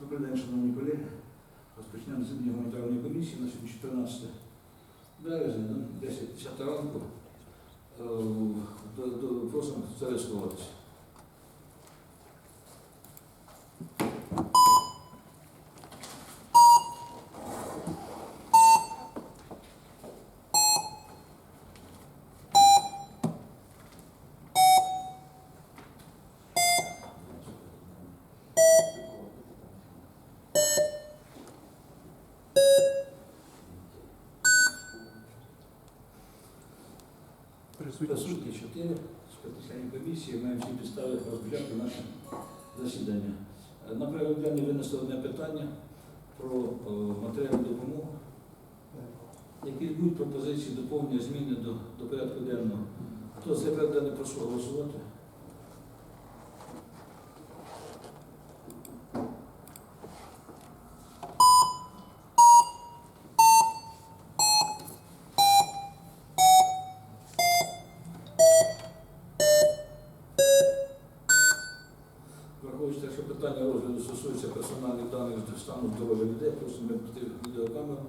Добрий день, шановні колеги. Розпочнемо засідання гуманітарної комісії на сьогодні 14 березня, ну, 10 ранку. Е, Просимо зареєструватися. Присутні 4 спеціальні комісії, маємо всі підстави розглянути наше засідання. Е, На денний винесли одне питання про е, матеріальну допомогу. Які будуть пропозиції, доповнення, зміни до, до порядку денного. Хто за порядок прошу голосувати? Враховуючи що питання розгляду стосується персональних даних стану здоров'я людей, просимо відеокамеру.